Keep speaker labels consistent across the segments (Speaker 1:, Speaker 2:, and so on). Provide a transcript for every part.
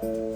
Speaker 1: thank you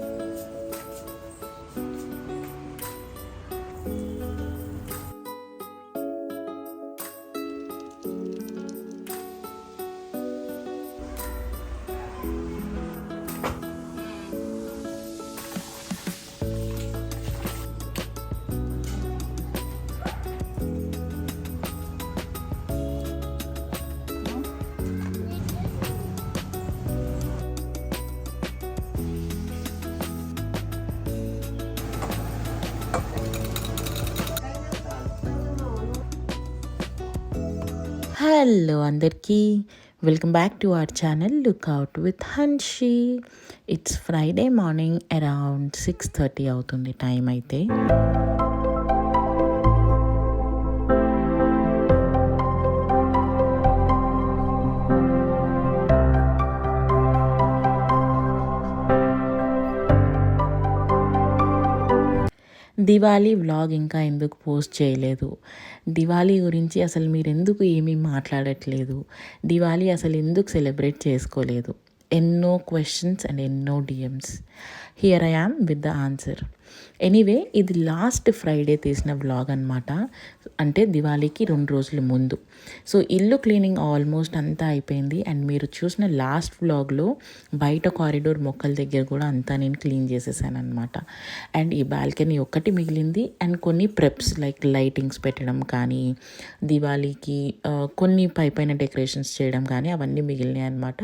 Speaker 1: hello అందరికీ. Welcome back to our channel look out with Hanshi it's Friday morning around six thirty అవుతుంది time అయితే. Diwali vlog ఇంకా ఎందుకు post చేయలేదు? దివాళీ గురించి అసలు మీరు ఎందుకు ఏమీ మాట్లాడట్లేదు? దివాళీ అసలు ఎందుకు సెలబ్రేట్ చేసుకోలేదు? ఎన్నో క్వశ్చన్స్ అండ్ ఎన్నో DMs here I am with the answer anyway ఇది లాస్ట్ ఫ్రైడే తీసిన వ్లాగ్ అనమాట అంటే దివాళీకి రెండు రోజుల ముందు. సో ఇల్లు క్లీనింగ్ ఆల్మోస్ట్ అంతా అయిపోయింది. అండ్ మీరు చూసిన లాస్ట్ వ్లాగ్లో బయట కారిడోర్ మొక్కల దగ్గర కూడా అంతా నేను క్లీన్ చేసేసాను అనమాట అండ్ ఈ బాల్కనీ ఒక్కటి మిగిలింది. అండ్ కొన్ని ప్రెప్స్ లైక్ లైటింగ్స్ పెట్టడం కానీ దివాళీకి కొన్ని పై పైన డెకరేషన్స్ చేయడం కానీ అవన్నీ మిగిలినాయి అనమాట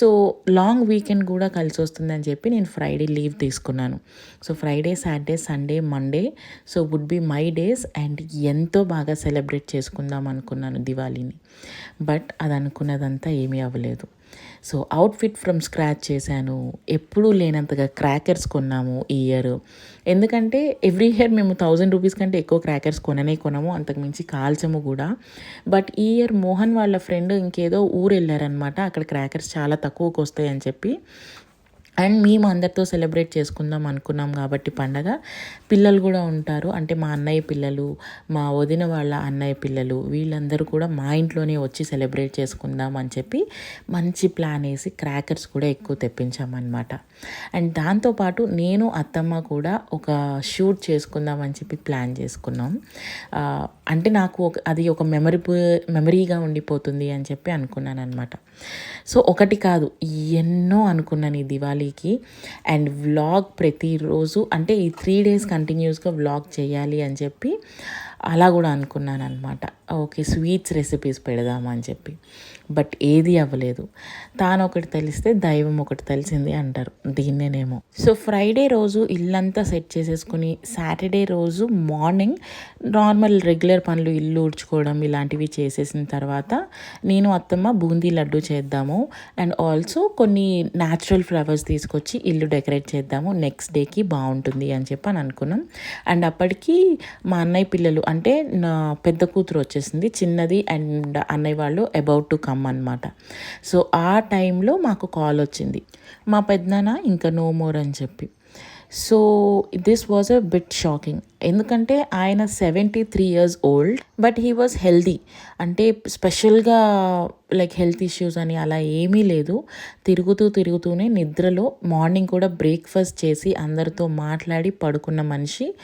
Speaker 1: సో లాంగ్ వీకెండ్ కూడా కలిసి వస్తుందని చెప్పి నేను ఫ్రైడే లీవ్ తీసుకున్నాను. So Friday Saturday Sunday Monday so would be my days and ఎంతో బాగా సెలబ్రేట్ చేసుకుందాం అనుకున్నాను దివాళీని. బట్ అది అనుకున్నదంతా ఏమీ అవ్వలేదు. సో అవుట్ఫిట్ ఫ్రమ్ స్క్రాచ్ చేశాను. ఎప్పుడూ లేనంతగా క్రాకర్స్ కొన్నాము ఈ ఇయర్ ఎందుకంటే ఎవ్రీ ఇయర్ మేము థౌజండ్ రూపీస్ కంటే ఎక్కువ క్రాకర్స్ కొననే కొనము అంతకుమించి కాల్చము కూడా. బట్ ఈ ఇయర్ మోహన్ వాళ్ళ ఫ్రెండ్ ఇంకేదో ఊరు వెళ్ళారనమాట అక్కడ క్రాకర్స్ చాలా తక్కువకు వస్తాయని చెప్పి. అండ్ మేము అందరితో సెలబ్రేట్ చేసుకుందాం అనుకున్నాం కాబట్టి పండగ పిల్లలు కూడా ఉంటారు. అంటే మా అన్నయ్య పిల్లలు మా వదిన వాళ్ళ అన్నయ్య పిల్లలు వీళ్ళందరూ కూడా మా ఇంట్లోనే వచ్చి సెలబ్రేట్ చేసుకుందాం అని చెప్పి మంచి ప్లాన్ వేసి క్రాకర్స్ కూడా ఎక్కువ తెప్పించామన్నమాట. అండ్ దాంతోపాటు నేను అత్తమ్మ కూడా ఒక షూట్ చేసుకుందాం అని చెప్పి ప్లాన్ చేసుకున్నాం. అంటే నాకు ఒక అది ఒక మెమరీ మెమరీగా ఉండిపోతుంది అని చెప్పి అనుకున్నాను అనమాట సో ఒకటి కాదు ఎన్నో అనుకున్నాను ఈ ఫ్యామిలీకి అండ్ వ్లాగ్ ప్రతిరోజు అంటే ఈ త్రీ డేస్ కంటిన్యూస్గా వ్లాగ్ చేయాలి అని చెప్పి అలా కూడా అనుకున్నాను అనమాట ఓకే స్వీట్స్ రెసిపీస్ పెడదామని చెప్పి. బట్ ఏది అవ్వలేదు. తాను ఒకటి తెలిస్తే దైవం ఒకటి తెలిసింది అంటారు. దీన్నేనేమో. సో ఫ్రైడే రోజు ఇల్లంతా సెట్ చేసేసుకుని సాటర్డే రోజు మార్నింగ్ నార్మల్ రెగ్యులర్ పనులు ఇల్లు ఊడ్చుకోవడం ఇలాంటివి చేసేసిన తర్వాత నేను అత్తమ్మ బూందీ లడ్డు చేద్దాము. అండ్ ఆల్సో కొన్ని న్యాచురల్ ఫ్లవర్స్ తీసుకొచ్చి ఇల్లు డెకరేట్ చేద్దాము. నెక్స్ట్ డేకి బాగుంటుంది అని చెప్పి అని అనుకున్నాం. అండ్ అప్పటికి మా అన్నయ్య పిల్లలు అంటే నా పెద్ద కూతురు వచ్చేసింది చిన్నది అండ్ అన్నయ్య వాళ్ళు అబౌట్ టు కమ్ అనమాట సో ఆ టైంలో మాకు కాల్ వచ్చింది. మా పెద్దనాన్న ఇంకా నో మోర్ అని చెప్పి. So this was a bit shocking ఎందుకంటే ఆయన seventy three years old but he was healthy అంటే స్పెషల్గా లైక్ హెల్త్ ఇష్యూస్ అని అలా ఏమీ లేదు. తిరుగుతూ తిరుగుతూనే నిద్రలో మార్నింగ్ కూడా బ్రేక్ఫాస్ట్ చేసి అందరితో మాట్లాడి పడుకున్న మనిషి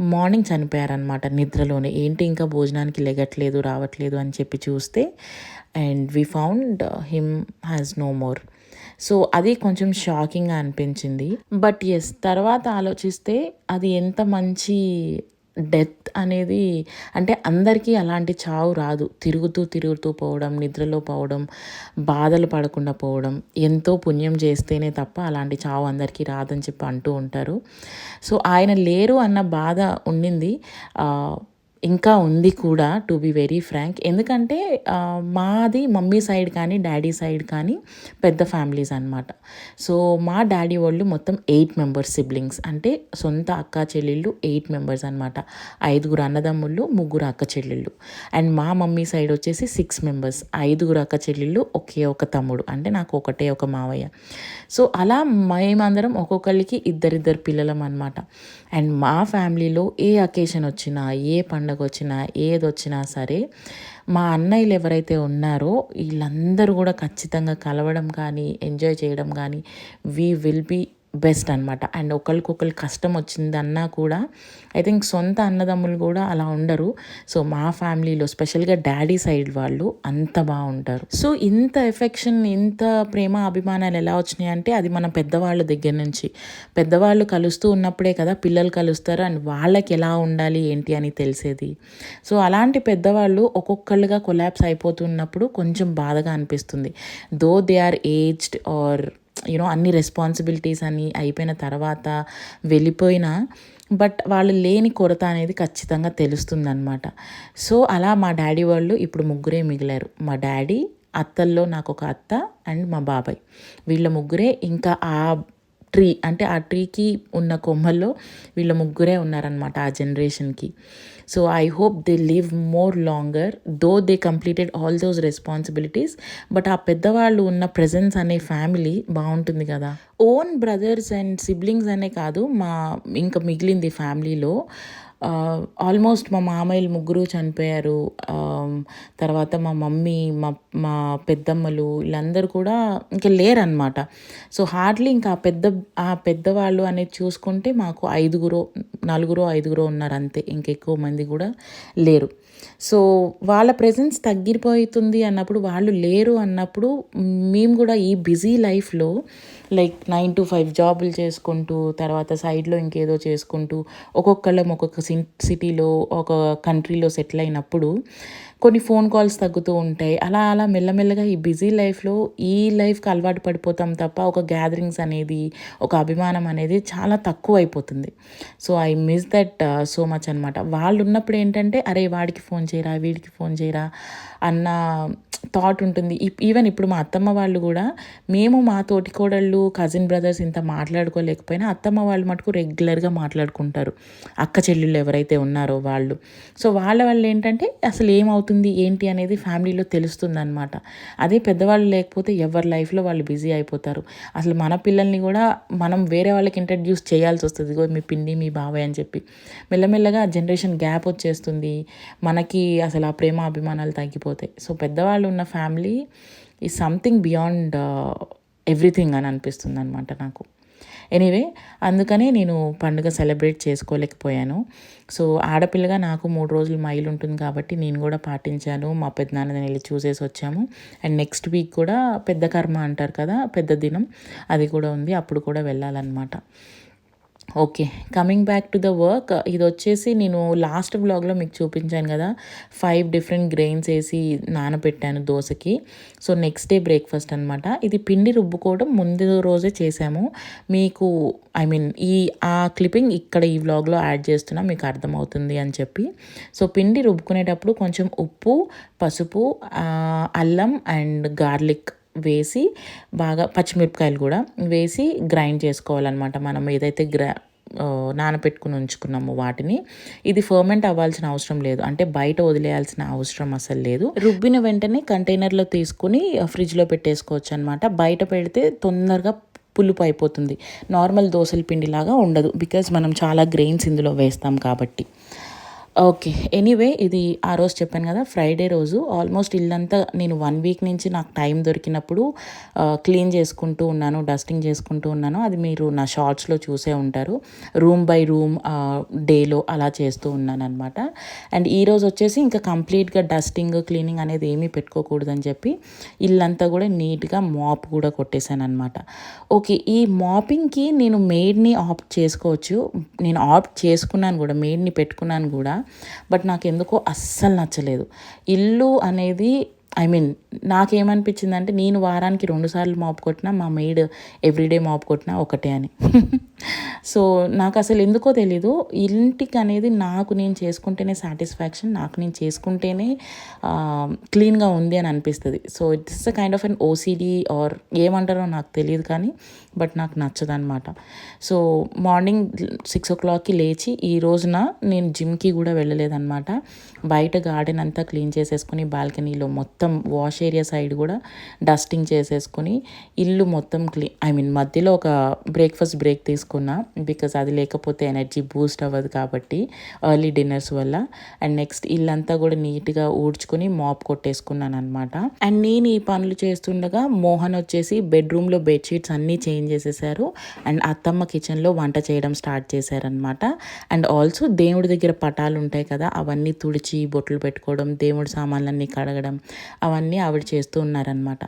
Speaker 1: మార్నింగ్ చనిపోయారనమాట నిద్రలోనే. ఏంటి ఇంకా భోజనానికి లెగట్లేదు రావట్లేదు అని చెప్పి చూస్తే and we found him has no more so అది కొంచెం షాకింగ్గా అనిపించింది. బట్ ఎస్ తర్వాత ఆలోచిస్తే అది ఎంత మంచి డెత్ అనేది అంటే అందరికీ అలాంటి చావు రాదు. తిరుగుతూ తిరుగుతూ పోవడం నిద్రలో పోవడం బాధలు పడకుండా పోవడం ఎంతో పుణ్యం చేస్తేనే తప్ప అలాంటి చావు అందరికీ రాదని చెప్పి అంటూ ఉంటారు. సో ఆయన లేరు అన్న బాధ ఉండింది. ఇంకా ఉంది కూడా టు బి వెరీ ఫ్రాంక్ ఎందుకంటే మాది మమ్మీ సైడ్ కానీ డాడీ సైడ్ కానీ పెద్ద ఫ్యామిలీస్ అనమాట సో మా డాడీ వాళ్ళు మొత్తం ఎయిట్ మెంబర్స్ సిబ్లింగ్స్. అంటే సొంత అక్క చెల్లెళ్ళు ఎయిట్ మెంబర్స్ అనమాట ఐదుగురు అన్నదమ్ముళ్ళు ముగ్గురు అక్క చెల్లెళ్ళు. అండ్ మా మమ్మీ సైడ్ వచ్చేసి సిక్స్ మెంబర్స్. ఐదుగురు అక్క చెల్లెళ్ళు ఒకే ఒక తమ్ముడు. అంటే నాకు ఒకటే ఒక మావయ్య. సో అలా మేమందరం ఒక్కొక్కరికి ఇద్దరిద్దరు పిల్లలం అనమాట అండ్ మా ఫ్యామిలీలో ఏ అకేషన్ వచ్చినా ఏ పండుగ వచ్చినా ఏది వచ్చినా సరే మా అన్నయ్యలు ఎవరైతే ఉన్నారో వీళ్ళందరూ కూడా ఖచ్చితంగా కలవడం కానీ ఎంజాయ్ చేయడం కానీ వీ విల్ బీ బెస్ట్ అనమాట అండ్ ఒకరికొకరు కష్టం వచ్చిందన్నా కూడా ఐ థింక్ సొంత అన్నదమ్ములు కూడా అలా ఉండరు. సో మా ఫ్యామిలీలో స్పెషల్గా డాడీ సైడ్ వాళ్ళు అంత బాగుంటారు. సో ఇంత ఎఫెక్షన్ ఇంత ప్రేమ అభిమానాలు ఎలా వచ్చినాయి అంటే అది మన పెద్దవాళ్ళ దగ్గర నుంచి. పెద్దవాళ్ళు కలుస్తూ ఉన్నప్పుడే కదా పిల్లలు కలుస్తారు. అండ్ వాళ్ళకి ఎలా ఉండాలి ఏంటి అని తెలిసేది. సో అలాంటి పెద్దవాళ్ళు ఒక్కొక్కళ్ళుగా కొలాబ్స్ అయిపోతున్నప్పుడు కొంచెం బాధగా అనిపిస్తుంది. Though they are aged are you know అన్ని రెస్పాన్సిబిలిటీస్ అని అయిపోయిన తర్వాత వెళ్ళిపోయినా బట్ వాళ్ళు లేని కొరత అనేది ఖచ్చితంగా తెలుస్తుందనమాట సో అలా మా డాడీ వాళ్ళు ఇప్పుడు ముగ్గురే మిగిలారు. మా డాడీ అత్తల్లో నాకు ఒక అత్త అండ్ మా బాబాయ్. వీళ్ళ ముగ్గురే ఇంకా ఆ ట్రీ అంటే ఆ ట్రీకి ఉన్న కొమ్మల్లో వీళ్ళ ముగ్గురే ఉన్నారనమాట ఆ జనరేషన్కి. So I hope they live more longer though they completed all those responsibilities but ఆ పెద్దవాళ్ళు ఉన్న ప్రజెన్స్ అనే ఫ్యామిలీ బాగుంటుంది కదా. ఓన్ బ్రదర్స్ అండ్ సిబ్లింగ్స్ అనే కాదు మా ఇంకా మిగిలింది ఫ్యామిలీలో ఆల్మోస్ట్ మా మామయ్యలు ముగ్గురు చనిపోయారు. తర్వాత మా మమ్మీ మా మా పెద్దమ్మలు వీళ్ళందరూ కూడా ఇంకా లేరనమాట సో హార్డ్లీ ఇంకా ఆ పెద్ద ఆ పెద్దవాళ్ళు అనేది చూసుకుంటే మాకు ఐదుగురు నలుగురు ఐదుగురు ఉన్నారు అంతే. ఇంకెక్కువ మంది కూడా లేరు. సో వాళ్ళ ప్రెజెన్స్ తగ్గిపోతుంది అన్నప్పుడు వాళ్ళు లేరు అన్నప్పుడు మేము కూడా ఈ బిజీ లైఫ్లో లైక్ నైన్ టు ఫైవ్ జాబులు చేసుకుంటూ తర్వాత సైడ్లో ఇంకేదో చేసుకుంటూ ఒక్కొక్కళ్ళం ఒక్కొక్క సిటీలో ఒక కంట్రీలో సెటిల్ అయినప్పుడు కొన్ని ఫోన్ కాల్స్ తగ్గుతూ ఉంటాయి. అలా అలా మెల్లమెల్లగా ఈ బిజీ లైఫ్లో ఈ లైఫ్కి అలవాటు పడిపోతాం తప్ప ఒక గ్యాదరింగ్స్ అనేది ఒక అభిమానం అనేది చాలా తక్కువ అయిపోతుంది so I miss that so uh, much అనమాట వాళ్ళు ఉన్నప్పుడు ఏంటంటే అరే వాడికి ఫోన్ చేయరా వీడికి ఫోన్ చేయరా అన్న థాట్ ఉంటుంది. ఈవెన్ ఇప్పుడు మా అత్తమ్మ వాళ్ళు కూడా మేము మా తోటి కోడళ్ళు కజిన్ బ్రదర్స్ ఇంత మాట్లాడుకోలేకపోయినా అత్తమ్మ వాళ్ళు మటుకు రెగ్యులర్గా మాట్లాడుకుంటారు. అక్క చెల్లెళ్ళు ఎవరైతే ఉన్నారో వాళ్ళు. సో వాళ్ళ వల్ల ఏంటంటే అసలు ఏమవుతుంది ఏంటి అనేది ఫ్యామిలీలో తెలుస్తుంది అనమాట అదే పెద్దవాళ్ళు లేకపోతే ఎవరి లైఫ్లో వాళ్ళు బిజీ అయిపోతారు. అసలు మన పిల్లల్ని కూడా మనం వేరే వాళ్ళకి ఇంట్రడ్యూస్ చేయాల్సి వస్తుంది. ఇగో మీ పిండి మీ బాబాయ్ అని చెప్పి. మెల్లమెల్లగా జనరేషన్ గ్యాప్ వచ్చేస్తుంది. మనకి అసలు ఆ ప్రేమ అభిమానాలు తగ్గిపోతాయి సో పెద్దవాళ్ళు ఉన్న ఫ్యామిలీ ఈ సంథింగ్ బియాండ్ ఎవ్రీథింగ్ అని అనిపిస్తుంది అనమాట నాకు. ఎనీవే అందుకనే నేను పండుగ సెలబ్రేట్ చేసుకోలేకపోయాను. సో ఆడపిల్లగా నాకు మూడు రోజులు మైల్ ఉంటుంది కాబట్టి నేను కూడా పాటించాను. మా పెద్దనాన్నని వెళ్ళి చూసేసి వచ్చాము. అండ్ నెక్స్ట్ వీక్ కూడా పెద్ద కర్మ అంటారు కదా పెద్ద దినం అది కూడా ఉంది. అప్పుడు కూడా వెళ్ళాలన్నమాట. Okay. Coming back to the work ఇది వచ్చేసి నేను లాస్ట్ బ్లాగ్లో మీకు చూపించాను కదా ఫైవ్ డిఫరెంట్ గ్రెయిన్స్ వేసి నానబెట్టాను దోశకి. సో నెక్స్ట్ డే బ్రేక్ఫాస్ట్ అనమాట ఇది పిండి రుబ్బుకోవడం ముందు రోజే చేసాము మీకు ఐ మీన్ ఈ ఆ క్లిప్పింగ్ ఇక్కడ ఈ వ్లాగ్లో యాడ్ చేస్తున్నా మీకు అర్థమవుతుంది అని చెప్పి. సో పిండి రుబ్బుకునేటప్పుడు కొంచెం ఉప్పు పసుపు అల్లం అండ్ గార్లిక్ వేసి బాగా పచ్చిమిరపకాయలు కూడా వేసి గ్రైండ్ చేసుకోవాలన్నమాట. మనం ఏదైతే గ్రా నానపెట్టుకుని ఉంచుకున్నాము వాటిని ఇది ఫర్మెంట్ అవ్వాల్సిన అవసరం లేదు. అంటే బయట వదిలేయాల్సిన అవసరం అసలు లేదు. రుబ్బిన వెంటనే కంటైనర్లో తీసుకుని ఫ్రిడ్జ్లో పెట్టేసుకోవచ్చు అనమాట బయట పెడితే తొందరగా పులుపు అయిపోతుంది. నార్మల్ దోశల పిండిలాగా ఉండదు. బికాజ్ మనం చాలా గ్రెయిన్స్ ఇందులో వేస్తాం కాబట్టి. ఓకే. ఎనీవే ఇది ఆ రోజు చెప్పాను కదా ఫ్రైడే రోజు. ఆల్మోస్ట్ ఇల్లంతా నేను వన్ వీక్ నుంచి నాకు టైం దొరికినప్పుడు క్లీన్ చేసుకుంటూ ఉన్నాను డస్టింగ్ చేసుకుంటూ ఉన్నాను. అది మీరు నా షార్ట్స్లో చూసే ఉంటారు. రూమ్ బై రూమ్ డేలో అలా చేస్తూ ఉన్నాను అనమాట అండ్ ఈరోజు వచ్చేసి ఇంకా కంప్లీట్గా డస్టింగ్ క్లీనింగ్ అనేది ఏమీ పెట్టుకోకూడదని చెప్పి ఇల్లంతా కూడా నీట్గా మాప్ కూడా కొట్టేశాను అనమాట ఓకే ఈ మాపింగ్కి నేను మేడ్ని ఆప్ట్ చేసుకోవచ్చు. నేను ఆప్ట్ చేసుకున్నాను కూడా మేడ్ని పెట్టుకున్నాను కూడా. బట్ నాకు ఎందుకో అస్సలు నచ్చలేదు. ఇల్లు అనేది ఐ మీన్ నాకేమనిపించింది అంటే నేను వారానికి రెండుసార్లు మాపు కొట్టినా మా మెయిడ్ ఎవ్రీడే మాపు కొట్టినా ఒకటే అని. సో నాకు అసలు ఎందుకో తెలీదు. ఇంటికి అనేది నాకు నేను చేసుకుంటేనే సాటిస్ఫాక్షన్ నాకు నేను చేసుకుంటేనే క్లీన్గా ఉంది అని అనిపిస్తుంది. So it's a kind of an OCD or ఏమంటారో నాకు తెలియదు కానీ బట్ నాకు నచ్చదు అనమాట సో మార్నింగ్ సిక్స్ ఓ క్లాక్కి లేచి ఈ రోజున నేను జిమ్కి కూడా వెళ్ళలేదన్నమాట బయట గార్డెన్ అంతా క్లీన్ చేసేసుకుని బాల్కనీలో మొత్తం మొత్తం వాష్ ఏరియా సైడ్ కూడా డస్టింగ్ చేసేసుకొని ఇల్లు మొత్తం క్లీ ఐ మీన్ మధ్యలో ఒక బ్రేక్ఫాస్ట్ బ్రేక్ తీసుకున్నా బికాజ్ అది లేకపోతే ఎనర్జీ బూస్ట్ అవ్వదు కాబట్టి ఎర్లీ డిన్నర్స్ వల్ల. అండ్ నెక్స్ట్ ఇల్లంతా కూడా నీట్గా ఊడ్చుకొని మాప్ కొట్టేసుకున్నాను అనమాట అండ్ నేను ఈ పనులు చేస్తుండగా మోహన్ వచ్చేసి బెడ్రూమ్లో బెడ్షీట్స్ అన్నీ చేంజ్ చేసేసారు. అండ్ అత్తమ్మ కిచెన్లో వంట చేయడం స్టార్ట్ చేశారనమాట అండ్ ఆల్సో దేవుడి దగ్గర పటాలు ఉంటాయి కదా అవన్నీ తుడిచి బొట్లు పెట్టుకోవడం దేవుడి సామాన్లన్నీ కడగడం అవన్నీ ఆవిడ చేస్తూ ఉన్నారనమాట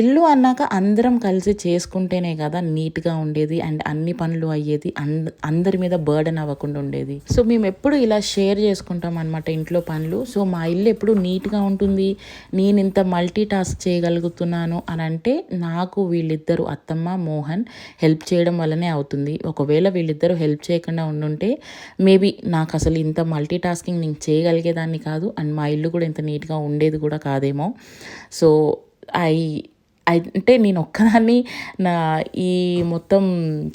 Speaker 1: ఇల్లు అన్నాక అందరం కలిసి చేసుకుంటేనే కదా నీట్గా ఉండేది అండ్ అన్ని పనులు అయ్యేది అందరి మీద బర్డన్ అవ్వకుండా ఉండేది. సో మేము ఎప్పుడు ఇలా షేర్ చేసుకుంటాం అనమాట ఇంట్లో పనులు. సో మా ఇల్లు ఎప్పుడు నీట్గా ఉంటుంది నేను ఇంత మల్టీ టాస్క్ చేయగలుగుతున్నాను అని అంటే నాకు వీళ్ళిద్దరు అత్తమ్మ మోహన్ హెల్ప్ చేయడం వల్లనే అవుతుంది. ఒకవేళ వీళ్ళిద్దరూ హెల్ప్ చేయకుండా ఉండుంటే మేబీ నాకు అసలు ఇంత మల్టీ టాస్కింగ్ నేను చేయగలిగేదాన్ని కాదు అండ్ మా ఇల్లు కూడా ఇంత నీట్గా ఉండేది కూడా కాదేమో సో ఐ అంటే నేను ఒక్కదాన్ని నా ఈ మొత్తం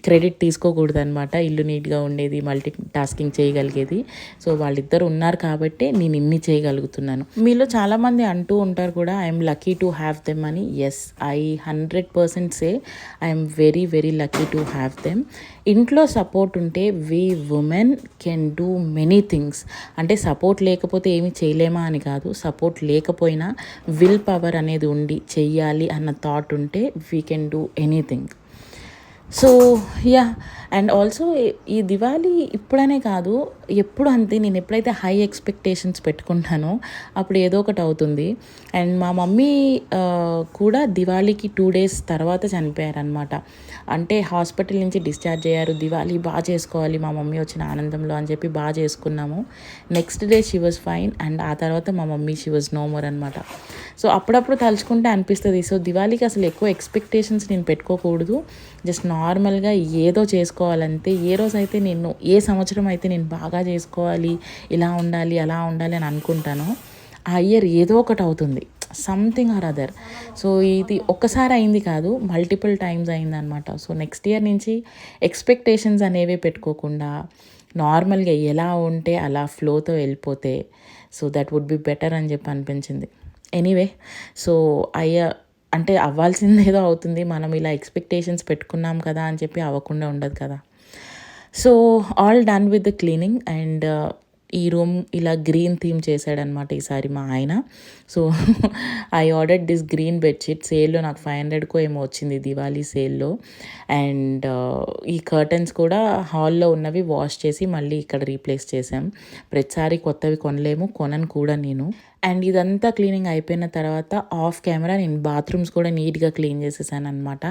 Speaker 1: క్రెడిట్ తీసుకోకూడదు అనమాట ఇల్లు నీట్గా ఉండేది మల్టీ టాస్కింగ్ చేయగలిగేది. సో వాళ్ళిద్దరు ఉన్నారు కాబట్టి నేను ఇన్ని చేయగలుగుతున్నాను. మీలో చాలామంది అంటూ ఉంటారు కూడా I'm lucky to have them అని. Yes I hundred percent say I'm very very lucky to have them. ఇంట్లో సపోర్ట్ ఉంటే we women can do many things అంటే సపోర్ట్ లేకపోతే ఏమి చేయలేమా అని కాదు సపోర్ట్ లేకపోయినా విల్ పవర్ అనేది ఉండి చెయ్యాలి అన్న థాట్ ఉంటే we can do anything so ya and also ఈ దివాళీ ఇప్పుడనే కాదు ఎప్పుడు అంతే నేను ఎప్పుడైతే హై ఎక్స్పెక్టేషన్స్ పెట్టుకుంటానో అప్పుడు ఏదో ఒకటి అవుతుంది. అండ్ మా మమ్మీ కూడా దివాళీకి టూ డేస్ తర్వాత చనిపోయారనమాట అంటే హాస్పిటల్ నుంచి డిశ్చార్జ్ అయ్యారు. దివాళీ బాగా చేసుకోవాలి మా మమ్మీ వచ్చిన ఆనందంలో అని చెప్పి బాగా చేసుకున్నాము. Next day she was fine and ఆ తర్వాత మా mummy she was no more అనమాట సో అప్పుడప్పుడు తలుచుకుంటే అనిపిస్తుంది. సో దివాళీకి అసలు ఎక్కువ ఎక్స్పెక్టేషన్స్ నేను పెట్టుకోకూడదు. జస్ట్ నార్మల్గా ఏదో చేసుకోవాలంటే ఏ రోజు అయితే నేను ఏ సంవత్సరం అయితే నేను బాగా చేసుకోవాలి ఇలా ఉండాలి అలా ఉండాలి అని అనుకుంటానో ఆ ఇయర్ ఏదో ఒకటి అవుతుంది. సంథింగ్ ఆర్ అదర్ సో ఇది ఒక్కసారి అయింది కాదు మల్టిపుల్ టైమ్స్ అయిందనమాట సో నెక్స్ట్ ఇయర్ నుంచి ఎక్స్పెక్టేషన్స్ అనేవి పెట్టుకోకుండా నార్మల్గా ఎలా ఉంటే అలా ఫ్లోతో వెళ్ళిపోతే so that would be better అని చెప్పి అనిపించింది. ఎనీవే సో అయ్యా అంటే అవ్వాల్సిందేదో అవుతుంది. మనం ఇలా ఎక్స్పెక్టేషన్స్ పెట్టుకున్నాం కదా అని చెప్పి అవ్వకుండా ఉండదు కదా. So all done with the cleaning and ఈ రూమ్ ఇలా గ్రీన్ థీమ్ చేశాడనమాట ఈసారి మా ఆయన. So I order this green bedsheet సేల్లో నాకు ఫైవ్ హండ్రెడ్కో ఏమో వచ్చింది దివాళీ సేల్లో అండ్ uh, ఈ కర్టన్స్ కూడా హాల్లో ఉన్నవి వాష్ చేసి మళ్ళీ ఇక్కడ రీప్లేస్ చేసాం ప్రతిసారి కొత్తవి కొనలేము కొనను కూడా నేను. అండ్ ఇదంతా క్లీనింగ్ అయిపోయిన తర్వాత ఆఫ్ కెమెరా నేను బాత్రూమ్స్ కూడా నీట్గా క్లీన్ చేసేసాను అనమాట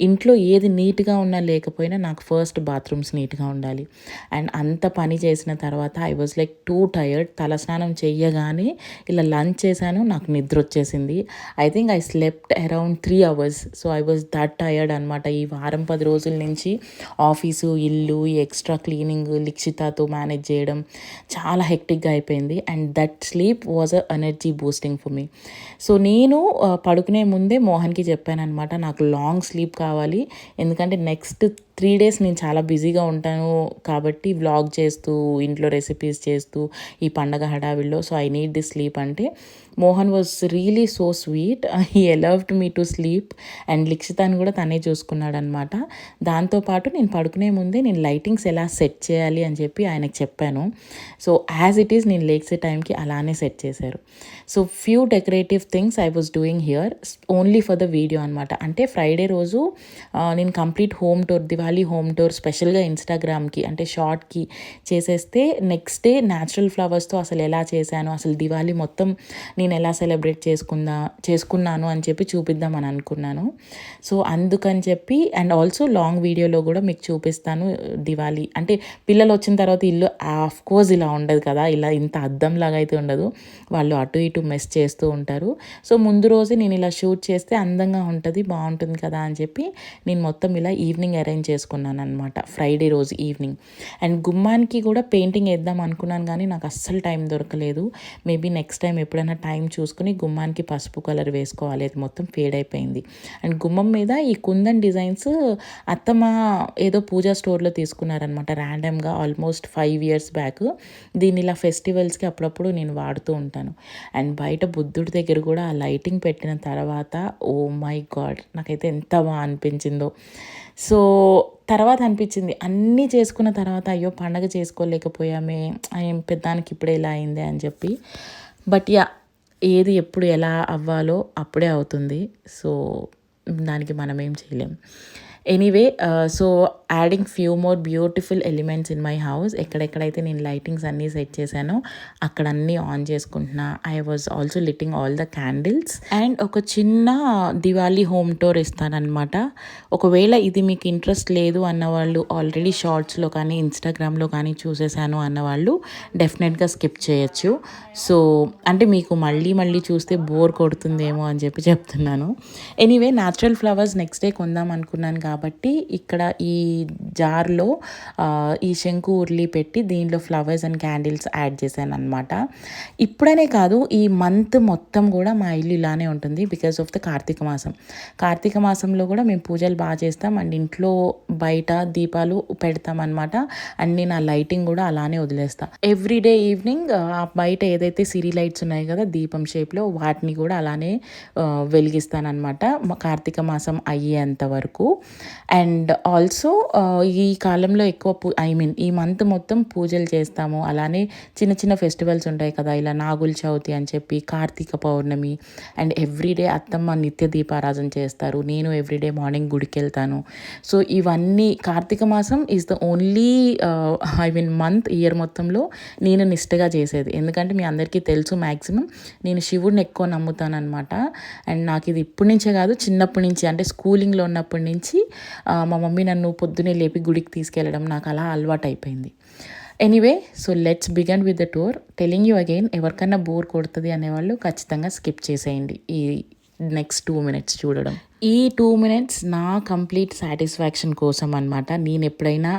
Speaker 1: ఇంట్లో ఏది నీట్గా ఉన్నా లేకపోయినా నాకు ఫస్ట్ బాత్రూమ్స్ నీట్గా ఉండాలి. అండ్ అంత పని చేసిన తర్వాత I was like too tired తలస్నానం చెయ్యగానే ఇలా లంచ్ చేశాను. నాకు నిద్ర వచ్చేసింది. I think I slept around three hours so I was that tired అనమాట ఈ వారం పది రోజుల నుంచి ఆఫీసు ఇల్లు ఈ ఎక్స్ట్రా క్లీనింగ్ లిక్షితాతో మేనేజ్ చేయడం చాలా హెక్టిక్గా అయిపోయింది. And that sleep was a energy boosting for me so నేను uh, పడుకునే ముందే మోహన్కి చెప్పాను అనమాట నాకు లాంగ్ స్లీప్ కావాలి. ఎందుకంటే నెక్స్ట్ త్రీ డేస్ నేను చాలా బిజీగా ఉంటాను కాబట్టి వ్లాగ్ చేస్తూ ఇంట్లో రెసిపీస్ చేస్తూ ఈ పండగ హడావిల్లో so I need the sleep అంటే Mohan was really so sweet he allowed me to sleep and లిక్షితాన్ని కూడా తనే చూసుకున్నాడు అనమాట దాంతోపాటు నేను పడుకునే ముందే నేను లైటింగ్స్ ఎలా సెట్ చేయాలి అని చెప్పి ఆయనకు చెప్పాను. సో యాజ్ ఇట్ ఈస్ నేను లేక్సే టైంకి అలానే సెట్ చేశారు. So few decorative things I was doing here only for the video అనమాట అంటే ఫ్రైడే రోజు నేను complete home tour Diwali home tour స్పెషల్గా ఇన్స్టాగ్రామ్కి అంటే షార్ట్కి చేసేస్తే నెక్స్ట్ డే న్యాచురల్ ఫ్లవర్స్తో అసలు ఎలా చేశాను అసలు దివాళీ మొత్తం నేను ఎలా సెలబ్రేట్ చేసుకుందా చేసుకున్నాను అని చెప్పి చూపిద్దామని అనుకున్నాను. సో అందుకని చెప్పి అండ్ ఆల్సో లాంగ్ వీడియోలో కూడా మీకు చూపిస్తాను దివాళీ. అంటే పిల్లలు వచ్చిన తర్వాత ఇల్లు ఆఫ్ కోర్స్ ఇలా ఉండదు కదా ఇలా ఇంత అద్దంలాగా అయితే ఉండదు. వాళ్ళు అటు ఇటు మెస్ చేస్తూ ఉంటారు. సో ముందు రోజే నేను ఇలా షూట్ చేస్తే అందంగా ఉంటుంది బాగుంటుంది కదా అని చెప్పి నేను మొత్తం ఇలా ఈవినింగ్ అరేంజ్ చేసుకున్నాను అనమాట ఫ్రైడే రోజు ఈవినింగ్ అండ్ గుమ్మానికి కూడా పెయింటింగ్ వేద్దాం అనుకున్నాను కానీ నాకు అస్సలు టైం దొరకలేదు. మేబీ నెక్స్ట్ టైం ఎప్పుడైనా టైం చూసుకుని గుమ్మానికి పసుపు కలర్ వేసుకోవాలి. అది మొత్తం ఫేడ్ అయిపోయింది. అండ్ గుమ్మం మీద ఈ కుందన్ డిజైన్స్ అత్తమ్మ ఏదో పూజా స్టోర్లో తీసుకున్నారనమాట ర్యాండమ్గా ఆల్మోస్ట్ ఫైవ్ ఇయర్స్ బ్యాక్ దీన్ని ఇలా ఫెస్టివల్స్కి అప్పుడప్పుడు నేను వాడుతూ ఉంటాను. అండ్ బయట బుద్ధుడి దగ్గర కూడా ఆ లైటింగ్ పెట్టిన తర్వాత ఓ మై గాడ్ నాకైతే ఎంత బాగా అనిపించిందో. సో తర్వాత అనిపించింది అన్నీ చేసుకున్న తర్వాత అయ్యో పండగ చేసుకోలేకపోయామే ఏం పెద్దానికి ఇప్పుడే ఇలా అయింది అని చెప్పి. బట్ యా ఏది ఎప్పుడు ఎలా అవ్వాలో అప్పుడే అవుతుంది. సో దానికి మనం ఏం చేయలేం. Anyway so adding few more beautiful elements in my house ఎక్కడెక్కడైతే నేను లైటింగ్స్ అన్నీ సెట్ చేశానో అక్కడ అన్నీ ఆన్ చేసుకుంటున్నా. I was also litting all the candles and ఒక చిన్న దివాళీ హోమ్ టూర్ ఇస్తానమాట ఒకవేళ ఇది మీకు ఇంట్రెస్ట్ లేదు అన్న వాళ్ళు ఆల్రెడీ షార్ట్స్లో కానీ ఇన్స్టాగ్రామ్లో కానీ చూసేసాను అన్నవాళ్ళు డెఫినెట్గా స్కిప్ చేయొచ్చు. సో అంటే మీకు మళ్ళీ మళ్ళీ చూస్తే బోర్ కొడుతుందేమో అని చెప్పి చెప్తున్నాను. Anyway natural flowers next day కొందాం అనుకున్నాను కాబట్టి ఇక్కడ ఈ జార్లో ఈ శంకు ఉర్లి పెట్టి దీనిలో ఫ్లవర్స్ అండ్ క్యాండిల్స్ యాడ్ చేశాను అనమాట ఇప్పుడనే కాదు ఈ మంత్ మొత్తం కూడా మా ఇల్లు ఇలానే ఉంటుంది బికాస్ ఆఫ్ ద కార్తీక మాసం. కార్తీక మాసంలో కూడా మేము పూజలు బాగా చేస్తాం. అండ్ ఇంట్లో బయట దీపాలు పెడతాం అనమాట అండ్ నేను ఆ లైటింగ్ కూడా అలానే వదిలేస్తా. ఎవ్రీ డే ఈవినింగ్ బయట ఏదైతే సిరీ లైట్స్ ఉన్నాయి కదా దీపం షేప్లో వాటిని కూడా అలానే వెలిగిస్తానమాట కార్తీక మాసం అయ్యేంత వరకు. అండ్ ఆల్సో uh, ఈ కాలంలో ఎక్కువ పూ ఐ మీన్ ఈ మంత్ మొత్తం పూజలు చేస్తాము. అలానే చిన్న చిన్న ఫెస్టివల్స్ ఉంటాయి కదా. ఇలా నాగుల చవితి అని చెప్పి కార్తీక పౌర్ణమి అండ్ ఎవ్రీడే అత్తమ్మ నిత్య దీపారాధన చేస్తారు. నేను ఎవ్రీడే మార్నింగ్ గుడికి వెళ్తాను సో ఇవన్నీ కార్తీక మాసం is the only I mean month year మొత్తంలో నేను నిష్టగా చేసేది. ఎందుకంటే మీ అందరికీ తెలుసు మ్యాక్సిమం నేను శివుడిని ఎక్కువ నమ్ముతాను అనమాట అండ్ నాకు ఇది ఇప్పటి నుంచే కాదు చిన్నప్పటి నుంచి అంటే స్కూలింగ్లో ఉన్నప్పటి నుంచి మా మమ్మీ నన్ను పొద్దునే లేపి గుడికి తీసుకెళ్ళడం నాకు అలా అలవాటు అయిపోయింది anyway so let's begin with the tour telling you again ఎవరికన్నా బోర్ కొడుతుంది అనేవాళ్ళు ఖచ్చితంగా స్కిప్ చేసేయండి. ఈ నెక్స్ట్ టూ మినిట్స్ చూడడం. ఈ టూ మినిట్స్ నా కంప్లీట్ సాటిస్ఫాక్షన్ కోసం అనమాట నేను ఎప్పుడైనా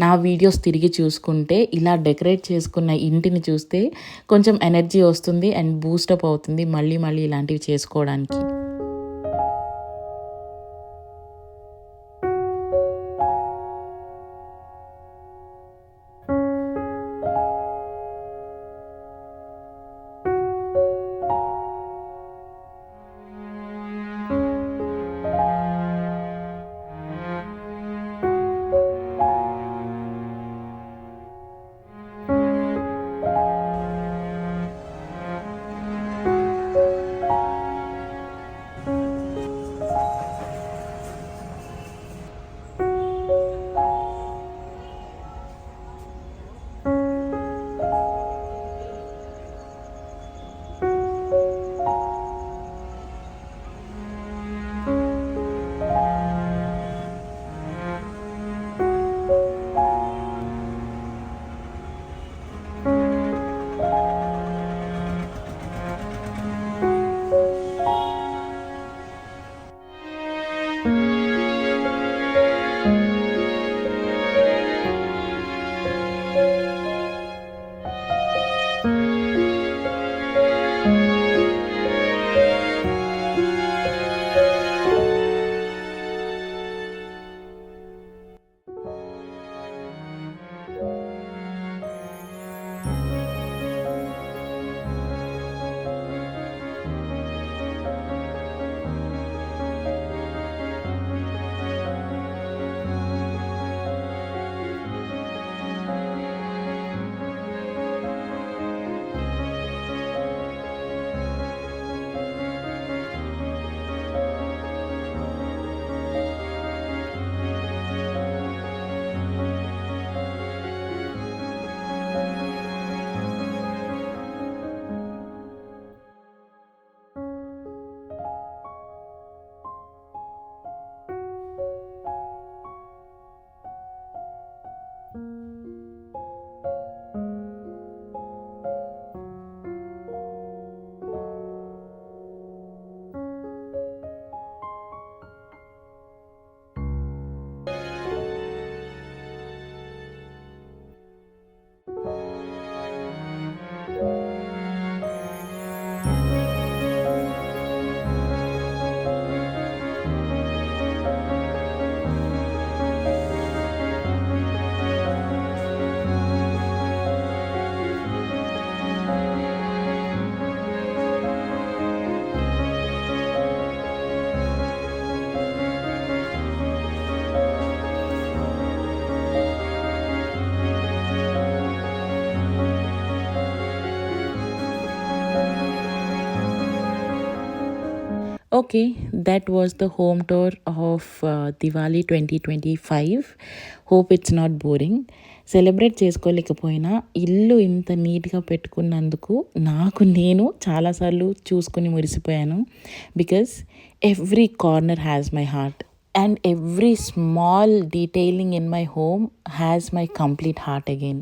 Speaker 1: నా వీడియోస్ తిరిగి చూసుకుంటే ఇలా డెకరేట్ చేసుకున్న ఇంటిని చూస్తే కొంచెం ఎనర్జీ వస్తుంది అండ్ బూస్టప్ అవుతుంది మళ్ళీ మళ్ళీ ఇలాంటివి చేసుకోవడానికి. Okay, that was the home tour of uh, Diwali 2025. Hope it's not boring celebrate చేసుకోలేకపోయినా ఇల్లు ఇంత నీట్గా పెట్టుకున్నందుకు నాకు నేను చాలాసార్లు చూసుకుని మురిసిపోయాను. Because every corner has my heart and every small detailing in my home has my complete heart again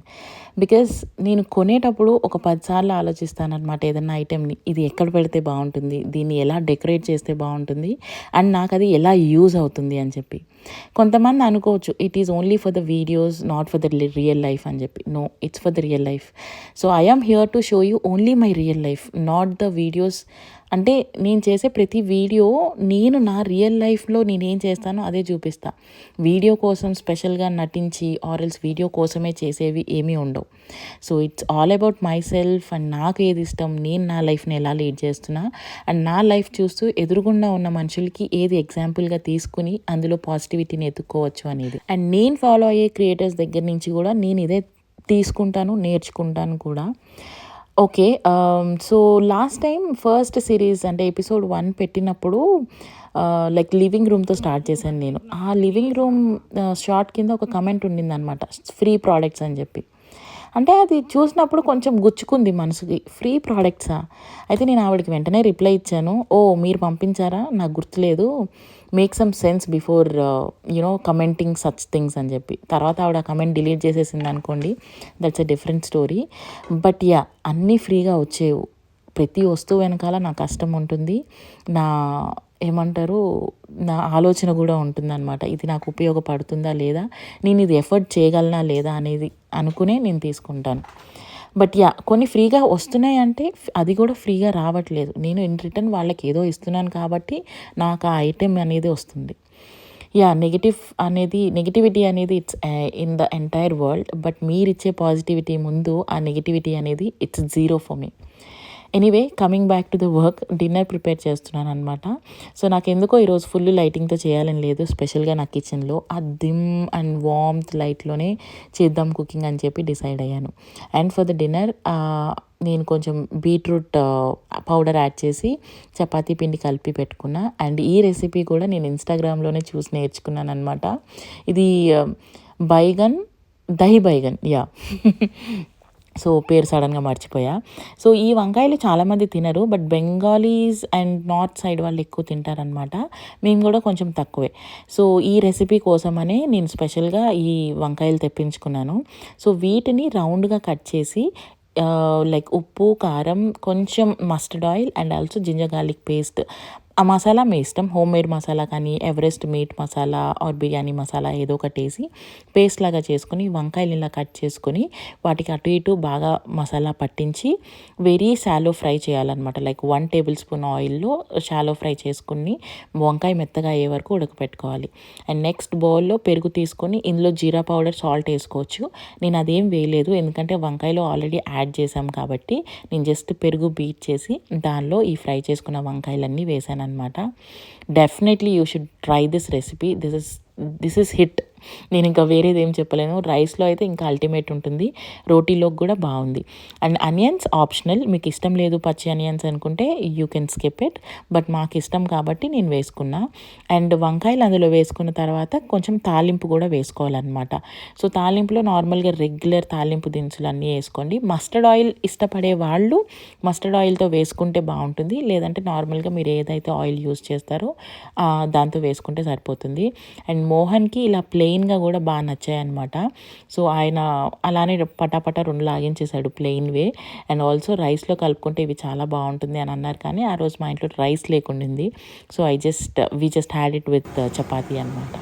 Speaker 1: because నేను కొనేటప్పుడు ఒక పదిసార్లు ఆలోచిస్తానమాట ఏదైనా ఏదన్నా ఐటెంని ఇది ఎక్కడ పెడితే బాగుంటుంది? దీన్ని ఎలా డెకరేట్ చేస్తే బాగుంటుంది? అండ్ నాకు అది ఎలా యూజ్ అవుతుంది అని చెప్పి. కొంతమంది అనుకోవచ్చు it is only for the videos not for the real life అని చెప్పి. No it's for the real life so I here to show you only my real life not the videos అంటే నేను చేసే ప్రతి వీడియో నేను నా real లైఫ్లో నేనేం చేస్తానో అదే చూపిస్తా. వీడియో కోసం స్పెషల్గా నటించి ఆరల్స్ వీడియో కోసమే చేసేవి ఏమీ ఉండవు. So it's all about my self and నాకు ఏది ఇష్టం నేను నా లైఫ్ని ఎలా లీడ్ చేస్తున్నా అండ్ నా లైఫ్ చూస్తూ ఎదురుగుండా ఉన్న మనుషులకి ఏది ఎగ్జాంపుల్గా తీసుకుని అందులో పాజిటివిటీని ఎత్తుక్కోవచ్చు అనేది. అండ్ నేను ఫాలో అయ్యే క్రియేటర్స్ దగ్గర నుంచి కూడా నేను ఇదే తీసుకుంటాను నేర్చుకుంటాను కూడా. Okay so last time first series అంటే ఎపిసోడ్ వన్ పెట్టినప్పుడు లైక్ లివింగ్ రూమ్తో స్టార్ట్ చేశాను నేను. ఆ లివింగ్ రూమ్ షార్ట్ కింద ఒక కమెంట్ ఉండిందనమాట ఫ్రీ ప్రోడక్ట్స్ అని చెప్పి. అంటే అది చూసినప్పుడు కొంచెం గుచ్చుకుంది మనసుకి. ఫ్రీ ప్రోడక్ట్సా అయితే నేను ఆవిడకి వెంటనే రిప్లై ఇచ్చాను. ఓ మీరు పంపించారా? నాకు గుర్తులేదు. Make some sense before you know commenting such things అని చెప్పి. తర్వాత ఆవిడ కమెంట్ డిలీట్ చేసేసింది అనుకోండి that's a different story but ya అన్నీ ఫ్రీగా వచ్చేవు. ప్రతి వస్తువు వెనకాల నా కష్టం ఉంటుంది. నా ఏమంటారు నా ఆలోచన కూడా ఉంటుందన్నమాట. ఇది నాకు ఉపయోగపడుతుందా లేదా? నేను ఇది ఎఫర్ట్ చేయగలనా లేదా అనేది అనుకునే నేను తీసుకుంటాను. బట్ యా కొన్ని ఫ్రీగా వస్తున్నాయి అంటే అది కూడా ఫ్రీగా రావట్లేదు. నేను ఇన్ రిటర్న్ వాళ్ళకి ఏదో ఇస్తున్నాను కాబట్టి నాకు ఆ ఐటెం అనేది వస్తుంది. యా నెగిటివ్ అనేది నెగిటివిటీ అనేది it's in the entire world but మీరు ఇచ్చే పాజిటివిటీ ముందు ఆ నెగిటివిటీ అనేది it's zero for me anyway coming back to the work dinner prepare చేస్తున్నాను అనమాట సో నాకు ఎందుకో ఈరోజు ఫుల్ లైటింగ్తో చేయాలని లేదు. స్పెషల్గా నా కిచెన్లో ఆ దిమ్ అండ్ వామ్త్ లైట్లోనే చేద్దాం కుకింగ్ అని చెప్పి డిసైడ్ అయ్యాను. అండ్ ఫర్ ద డిన్నర్ నేను కొంచెం బీట్రూట్ పౌడర్ యాడ్ చేసి చపాతీ పిండి కలిపి పెట్టుకున్నా. అండ్ ఈ రెసిపీ కూడా నేను ఇన్స్టాగ్రామ్లోనే చూసి నేర్చుకున్నాను అనమాట ఇది బైగన్ దహి బైగన్ యా సో పేరు సడన్గా మర్చిపోయా. సో ఈ వంకాయలు చాలామంది తినరు but Bengalis and north side వాళ్ళు ఎక్కువ తింటారనమాట మేము కూడా కొంచెం తక్కువే. సో ఈ రెసిపీ కోసమనే నేను స్పెషల్గా ఈ వంకాయలు తెప్పించుకున్నాను. సో వీటిని రౌండ్గా కట్ చేసి లైక్ ఉప్పు కారం కొంచెం mustard oil and also ginger garlic paste ఆ మసాలా మీ ఇష్టం. హోమ్ మేడ్ మసాలా కానీ Everest meat masala or biryani masala ఏదో ఒకటి వేసి పేస్ట్ లాగా చేసుకొని వంకాయలు ఇలా కట్ చేసుకొని వాటికి అటు ఇటు బాగా మసాలా పట్టించి వెరీ శాలో ఫ్రై చేయాలన్నమాట. లైక్ వన్ టేబుల్ స్పూన్ ఆయిల్లో షాలో ఫ్రై చేసుకుని వంకాయ మెత్తగా అయ్యే వరకు ఉడకపెట్టుకోవాలి. అండ్ నెక్స్ట్ బౌల్లో పెరుగు తీసుకొని ఇందులో జీరా పౌడర్ సాల్ట్ వేసుకోవచ్చు. నేను అదేం వేయలేదు ఎందుకంటే వంకాయలో ఆల్రెడీ యాడ్ చేసాం కాబట్టి నేను జస్ట్ పెరుగు బీట్ చేసి దానిలో ఈ ఫ్రై చేసుకున్న వంకాయలన్నీ వేసాను అనమాట definitely you should try this recipe this is this is hit. నేను ఇంకా వేరేది ఏం చెప్పలేను. రైస్లో అయితే ఇంకా అల్టిమేట్ ఉంటుంది. రోటీలోకి కూడా బాగుంది. And onions optional. మీకు ఇష్టం లేదు పచ్చి అనియన్స్ అనుకుంటే you can skip it. But మాకు ఇష్టం కాబట్టి నేను వేసుకున్నా. అండ్ వంకాయలు అందులో వేసుకున్న తర్వాత కొంచెం తాలింపు కూడా వేసుకోవాలన్నమాట. సో తాలింపులో నార్మల్గా రెగ్యులర్ తాలింపు దినుసులు అన్నీ వేసుకోండి. మస్టర్డ్ ఆయిల్ ఇష్టపడే వాళ్ళు మస్టర్డ్ ఆయిల్తో వేసుకుంటే బాగుంటుంది. లేదంటే నార్మల్గా మీరు ఏదైతే ఆయిల్ యూస్ చేస్తారో దాంతో వేసుకుంటే సరిపోతుంది. అండ్ మోహన్కి ఇలా ప్లెయిన్గా కూడా బాగా నచ్చాయి అనమాట సో ఆయన అలానే పటాపట రెండు లాగించేశాడు ప్లెయిన్ వే. అండ్ ఆల్సో రైస్లో కలుపుకుంటే ఇవి చాలా బాగుంటుంది అని అన్నారు కానీ ఆ రోజు మా ఇంట్లో rice లేకుండింది. So I just we just had it with chapati అనమాట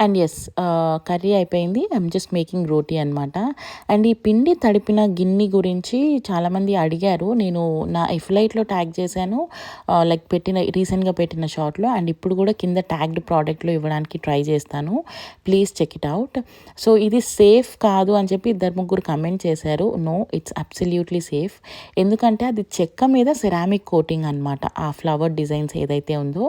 Speaker 1: అండ్ ఎస్ కర్రీ అయిపోయింది. ఐమ్ జస్ట్ మేకింగ్ రోటీ అనమాట అండ్ ఈ పిండి తడిపిన గిన్నె గురించి చాలామంది అడిగారు. నేను నా ఎఫ్లైట్లో ట్యాగ్ చేశాను. లైక్ పెట్టిన రీసెంట్గా పెట్టిన షార్ట్లో. అండ్ ఇప్పుడు కూడా కింద ట్యాగ్డ్ ప్రోడక్ట్లో ఇవ్వడానికి ట్రై చేస్తాను. Please check it out. So ఇది సేఫ్ కాదు అని చెప్పి ఇద్దరు ముగ్గురు కమెంట్ చేశారు. No it's absolutely safe. ఎందుకంటే అది చెక్క మీద సెరామిక్ కోటింగ్ అనమాట ఆ ఫ్లవర్ డిజైన్స్ ఏదైతే ఉందో.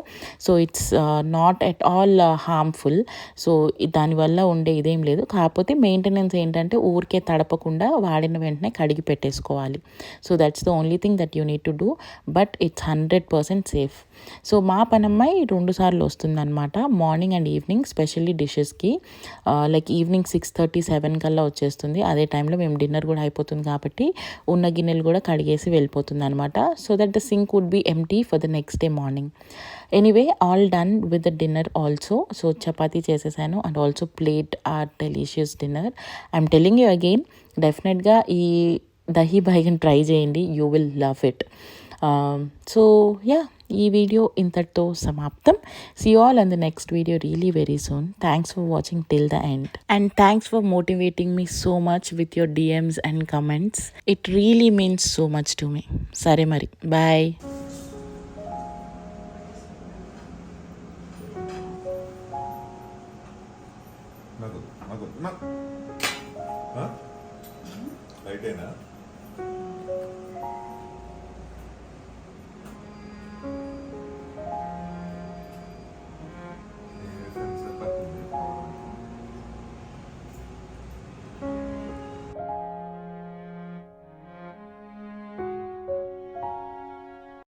Speaker 1: So it's not at all harmful. So దానివల్ల ఉండే ఇదేం లేదు. కాకపోతే మెయింటెనెన్స్ ఏంటంటే ఊరికే తడపకుండా వాడిన వెంటనే కడిగి పెట్టేసుకోవాలి. So that's the only thing that you need to do but it's hundred percent safe so మా పనమ్మాయి రెండు సార్లు వస్తుందన్నమాట. Morning and evening specially డిషెస్కి like evening six thirty seven కల్లా వచ్చేస్తుంది. అదే టైంలో మేము డిన్నర్ కూడా అయిపోతుంది కాబట్టి ఉన్న గిన్నెలు కూడా కడిగేసి వెళ్ళిపోతుంది అనమాట so that the sink would be empty for the next day morning anyway all done with the dinner also so chapati చేసేసాను and also plate or delicious dinner I'm telling you again డెఫినెట్గా ఈ dahi baigan try చేయండి. You will love it so ya ఈ video ఇంతటితో సమాప్తం. See all and the next video really very soon thanks for watching till the end and thanks for motivating me so much with your DMs and comments it really means so much to me సరే మరి bye
Speaker 2: నాకు నాకు